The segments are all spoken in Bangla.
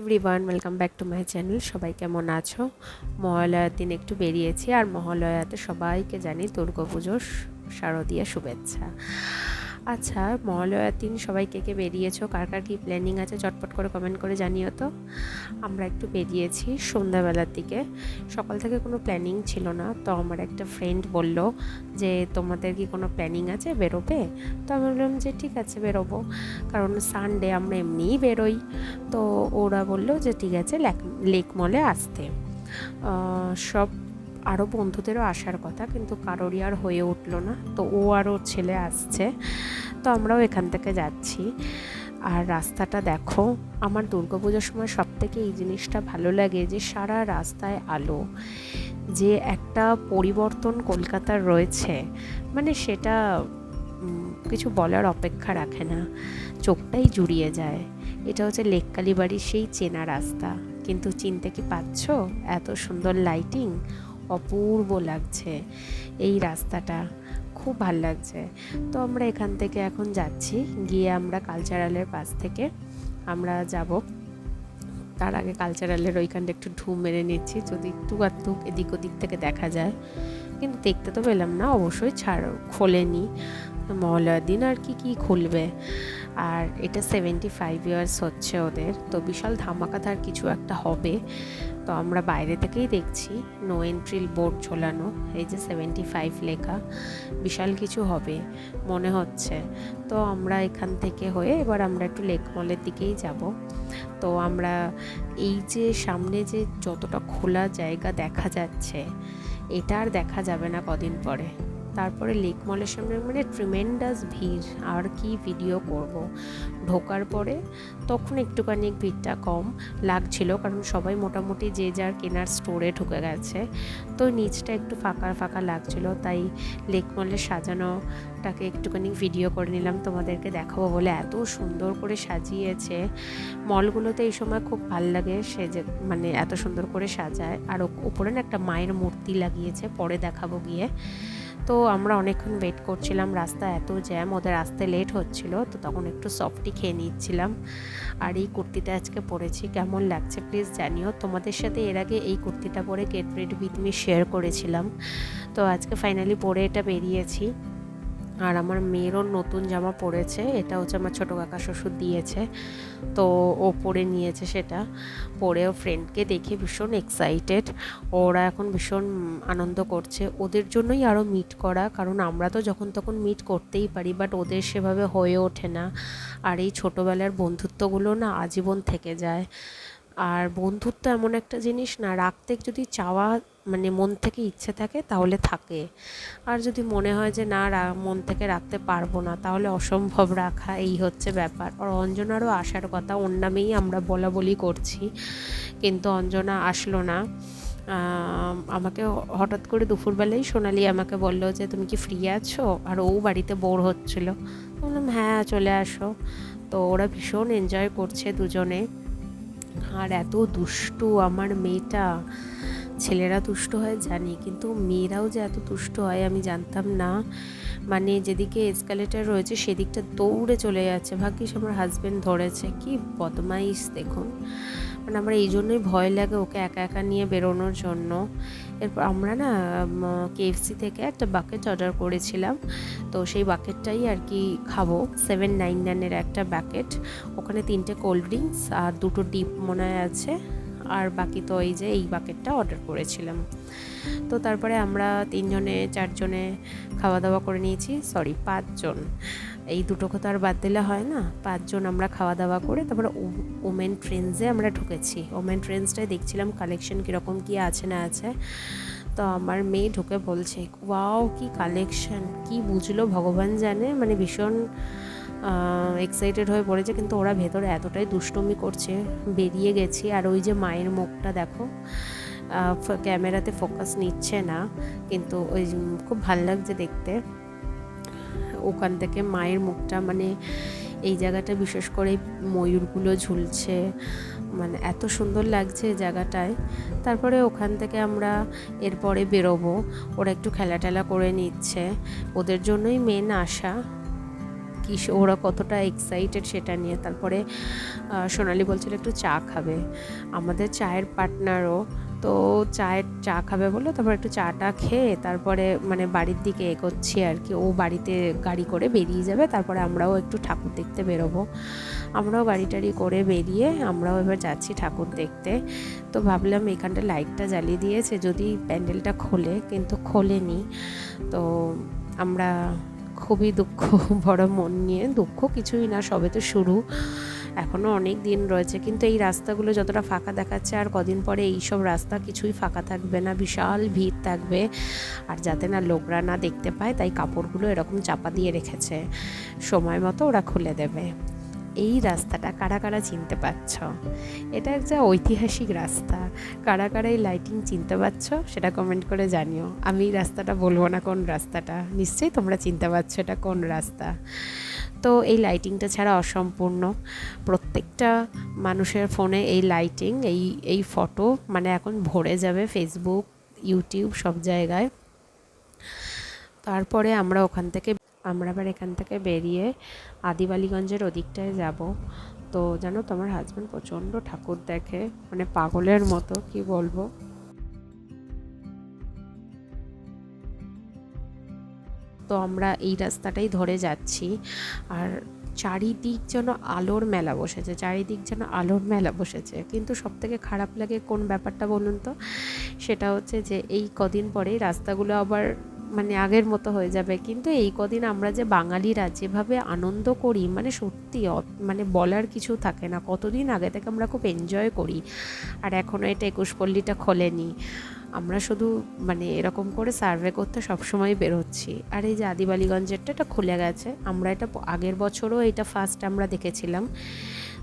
Everyone welcome back to my channel সবাই কেমন আছো? মহালয়ার দিন একটু বেরিয়েছি আর মহালয়াতে সবাইকে জানি দুর্গা পুজোর শারদীয়া শুভেচ্ছা। আচ্ছা মহালয়ার দিন সবাই কে কে বেরিয়েছো? কার কার কী প্ল্যানিং আছে? চটপট করে কমেন্ট করে জানিও তো। আমরা একটু বেরিয়েছি সন্ধ্যাবেলার দিকে। সকাল থেকে কোনো প্ল্যানিং ছিল না। তো আমার একটা ফ্রেন্ড বলল যে, তোমাদের কি কোনো প্ল্যানিং আছে? বেরোবে? তো আমি বললাম যে, ঠিক আছে, বেরোবো। কারণ সানডে আমরা এমনিই বেরোই। তো ওরা বলল যে, ঠিক আছে, লেক মলে আসতে। সব আরও বন্ধুদেরও আসার কথা, কিন্তু কারোরই আর হয়ে উঠল না। তো ও আর ওর ছেলে আসছে, তো আমরাও এখান থেকে যাচ্ছি। আর রাস্তাটা দেখো, আমার দুর্গাপুজোর সময় সব থেকে এই জিনিসটা ভালো লাগে যে সারা রাস্তায় আলো, যে একটা পরিবর্তন কলকাতার রয়েছে। মানে সেটা কিছু বলার অপেক্ষা রাখে না। চোখটাই জুড়িয়ে যায়। এটা হচ্ছে লেক কালীবাড়ির সেই চেনা রাস্তা। কিন্তু চিনতে কি পাচ্ছো এত সুন্দর লাইটিং অপূর্ব লাগছে এই রাস্তাটা। খুব ভালো লাগছে। তো আমরা এখান থেকে এখন যাচ্ছি। গিয়ে আমরা কালচারালের পাশ থেকে আমরা যাব। তার আগে কালচারালের ওইখানটা একটু ঢু মেরে নিচ্ছি। যদি একটু আধটু এদিক ওদিক থেকে দেখা যায়। কিন্তু দেখতে তো পেলাম না। অবশ্যই ছাড়, খোলেনি। মহালয়ার দিন আর কি কি খুলবে? আর এটা সেভেন্টি ফাইভ ইয়ার্স হচ্ছে ওদের। তো বিশাল ধামাকাধার কিছু একটা হবে। তো আমরা বাইরে থেকেই দেখছি নো এন্ট্রিল বোর্ড ঝোলানো, এই যে সেভেন্টি ফাইভ লেখা, বিশাল কিছু হবে মনে হচ্ছে। তো আমরা এখান থেকে হয়ে এবার আমরা একটু লেক মলের দিকেই যাব। তো আমরা এই যে সামনে যে যতটা খোলা জায়গা দেখা যাচ্ছে, এটা আর দেখা যাবে না কদিন পরে। তারপরে লেক মলের সামনে মানে ট্রিমেন্ডাস ভিড়, আর কি ভিডিও করব। ঢোকার পরে তখন একটুখানি ভিড়টা কম লাগছিল, কারণ সবাই মোটামুটি যে যার কেনার স্টোরে ঢুকে গেছে। তো নিচটা একটু ফাঁকা ফাঁকা লাগছিল, তাই লেক মলের সাজানোটাকে একটুখানি ভিডিও করে নিলাম, তোমাদেরকে দেখাবো বলে। এত সুন্দর করে সাজিয়েছে। মলগুলোতে এই সময় খুব ভালো লাগে সে যে মানে এত সুন্দর করে সাজায়। আর ওপরে না একটা মায়ের মূর্তি লাগিয়েছে, পরে দেখাবো গিয়ে। তো আমরা অনেকক্ষণ ওয়েট করছিলাম, রাস্তা এত জ্যাম ওদের আসতে লেট হচ্ছিল, তো তখন একটু সফটি খেয়ে নিচ্ছিলাম। আর এই কুর্তিটা আজকে পরেছি, কেমন লাগছে প্লিজ জানিও। তোমাদের সাথে এর আগে এই কুর্তিটা পরে get ready with me share করেছিলাম। তো আজকে ফাইনালি পরে এটা বেরিয়েছি। আর আমার মেয়েরও নতুন জামা পরেছে, এটা হচ্ছে আমার ছোটো কাকা শ্বশুর দিয়েছে, তো ও পরে নিয়েছে সেটা, পরে ও ফ্রেন্ডকে দেখে ভীষণ এক্সাইটেড ওরা এখন ভীষণ আনন্দ করছে, ওদের জন্যই আরও মিট করা, কারণ আমরা তো যখন তখন মিট করতেই পারি বাট ওদের সেভাবে হয়ে ওঠে না, আর এই ছোটোবেলার বন্ধুত্বগুলো না আজীবন থেকে যায়, আর বন্ধুত্ব এমন একটা জিনিস না, রাখতে যদি চাওয়া মানে মন থেকে ইচ্ছে থাকে তাহলে থাকে। আর যদি মনে হয় যে না মন থেকে রাখতে পারব না, তাহলে অসম্ভব রাখা এই হচ্ছে ব্যাপার। আর অঞ্জনারও আসার কথা, ওর নামেই আমরা বলা বলি করছি। কিন্তু অঞ্জনা আসলো না। আমাকে হঠাৎ করে দুপুরবেলায় সোনালি আমাকে বলল যে, তুমি কি ফ্রি আছো? আর ও বাড়িতে বোর হচ্ছিল। বললাম হ্যাঁ চলে আসো। তো ওরা ভীষণ এনজয় করছে দুজনে। আর এত দুষ্টু আমার মেয়েটা। ছেলেরা তুষ্ট হয়, জানি। কিন্তু মেয়েরাও যে এত তুষ্ট হয়, আমি জানতাম না। মানে যেদিকে এসকালেটার রয়েছে, সেদিকটা দৌড়ে চলে যাচ্ছে। ভাগ্যিস আমার হাজব্যান্ড ধরেছে। কি বদমাইশ, দেখুন। মানে আমার এই জন্যই ভয় লাগে ওকে একা একা নিয়ে বেরোনোর জন্য। এরপর আমরা না কেএফসি থেকে একটা বাকেট অর্ডার করেছিলাম। তো সেই বাকেটটাই আর কি খাব। সেভেন নাইন নাইনের একটা বাকেট ওখানে তিনটে কোল্ড ড্রিঙ্কস আর দুটো ডিপ মনে হয় আছে। আর বাকি তো এই যে এই বাকেটটা অর্ডার করেছিলাম। তো তারপরে আমরা তিনজনে, চারজনে খাওয়া দাওয়া করে নিয়েছি। সরি পাঁচজন। এই দুটো কথা আর বাদ দিলে হয় না। পাঁচজন আমরা খাওয়া দাওয়া করে তারপরে ওমেন ট্রেন্সে আমরা ঢুকেছি। ওমেন ট্রেন্সটায় দেখছিলাম কালেকশন কীরকম কী আছে না আছে। তো আমার মেয়ে ঢুকে বলছে ওয়াও কি কালেকশন কি বুঝলো? ভগবান জানে। মানে ভীষণ এক্সাইটেড হয়ে পড়েছে, কিন্তু ওরা ভেতরে এতটাই দুষ্টুমি করছে, বেরিয়ে গেছি। আর ওই যে মায়ের মুখটা দেখো ক্যামেরাতে ফোকাস নিচ্ছে না, কিন্তু ওই খুব ভালো লাগছে দেখতে। ওখান থেকে মায়ের মুখটা মানে এই জায়গাটা বিশেষ করে ময়ূরগুলো ঝুলছে মানে এত সুন্দর লাগছে জায়গাটায়। তারপরে ওখান থেকে আমরা এরপরে বেরোবো, ওরা একটু খেলা টেলা করে নিচ্ছে। ওদের জন্যই মেন আসা কি ওরা কতটা এক্সাইটেড সেটা নিয়ে। তারপরে সোনালি বলছিল একটু চা খাবে। আমাদের চায়ের পার্টনারও তো চায়ের, চা খাবে বলে তারপর একটু চাটা খেয়ে তারপরে মানে বাড়ির দিকে এগোচ্ছি আর কি। ও বাড়িতে গাড়ি করে বেরিয়ে যাবে, তারপরে আমরাও একটু ঠাকুর দেখতে বেরোবো। আমরাও গাড়ি টাড়ি করে বেরিয়ে আমরাও এবার যাচ্ছি ঠাকুর দেখতে। তো ভাবলাম এখানটা লাইটটা জ্বালিয়ে দিয়েছে, যদি প্যান্ডেলটা খোলে, কিন্তু খোলেনি, তো আমরা খুবই দুঃখ, বড় মন নিয়ে। দুঃখ কিছুই না, সবে তো শুরু। এখনও অনেক দিন রয়েছে, কিন্তু এই রাস্তাগুলো যতটা ফাঁকা দেখাচ্ছে আর কদিন পরে এই সব রাস্তা কিছুই ফাঁকা থাকবে না, বিশাল ভিড় থাকবে। আর যাতে না লোকরা না দেখতে পায়, তাই কাপড়গুলো এরকম চাপা দিয়ে রেখেছে। সময় মতো ওরা খুলে দেবে। এই রাস্তাটা কারা কারা চিনতে পারছ? এটা একটা ঐতিহাসিক রাস্তা। কারা কারা এই লাইটিং চিনতে পারছ সেটা কমেন্ট করে জানিও। আমি এই রাস্তাটা বলব না কোন রাস্তাটা। নিশ্চয়ই তোমরা চিনতে পারছ এটা কোন রাস্তা। তো এই লাইটিংটা ছাড়া অসম্পূর্ণ। প্রত্যেকটা মানুষের ফোনে এই লাইটিং এই এই ফটো মানে এখন ভরে যাবে ফেসবুক ইউটিউব সব জায়গায়। তারপরে আমরা ওখান থেকে আমরা আবার এখান থেকে বেরিয়ে আদিবালিগঞ্জের ওদিকটায় যাব। তো জানো তোমার হাজব্যান্ড প্রচণ্ড ঠাকুর দেখে মানে পাগলের মতো, কি বলব? তো আমরা এই রাস্তাটাই ধরে যাচ্ছি। আর চারিদিক যেন আলোর মেলা বসেছে, চারিদিক যেন আলোর মেলা বসেছে। কিন্তু সব থেকে খারাপ লাগে কোন ব্যাপারটা বলুন তো? সেটা হচ্ছে যে এই কদিন পরেই রাস্তাগুলো আবার মানে আগের মতো হয়ে যাবে। কিন্তু এই কদিন আমরা যে বাঙালিরা যেভাবে আনন্দ করি মানে সত্যি মানে বলার কিছু থাকে না। কতদিন আগে থেকে আমরা খুব এনজয় করি। আর এখনও এটা একুশ পল্লীটা খোলেনি। আমরা শুধু মানে এরকম করে সার্ভে করতে সবসময় বেরোচ্ছি আর এই যে আদিবালিগঞ্জেরটা, এটা খুলে গেছে। আমরা এটা আগের বছরও এটা ফার্স্ট আমরা দেখেছিলাম।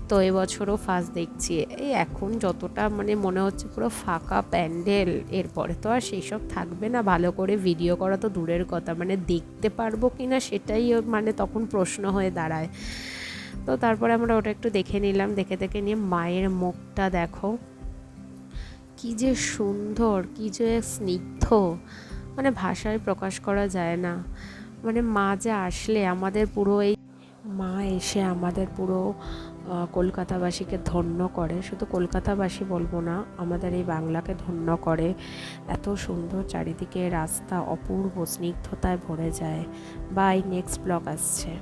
তো এবছরও ফার্স্ট দেখছি। এই এখন যতটা মানে মনে হচ্ছে পুরো ফাঁকা প্যান্ডেল, এরপরে তো আর সেই সব থাকবে না। ভালো করে ভিডিও করা তো দূরের কথা। মানে দেখতে পারব কি না সেটাই মানে তখন প্রশ্ন হয়ে দাঁড়ায়। তো তারপরে আমরা ওটা একটু দেখে নিলাম। দেখে দেখে নিয়ে মায়ের মুখটা দেখো। কি যে সুন্দর, কি যে স্নিগ্ধ। মানে ভাষায় প্রকাশ করা যায় না। মানে মা যে আসলে আমাদের পুরো এই মা এসে আমাদের পুরো কলকাতাবাসীকে ধন্য করে। শুধু কলকাতাবাসী বলব না, আমাদের এই বাংলাকে ধন্য করে। এত সুন্দর চারিদিকে রাস্তা অপূর্ব স্নিগ্ধতায় ভরে যায়। বাই নেক্সট ব্লক আসছে।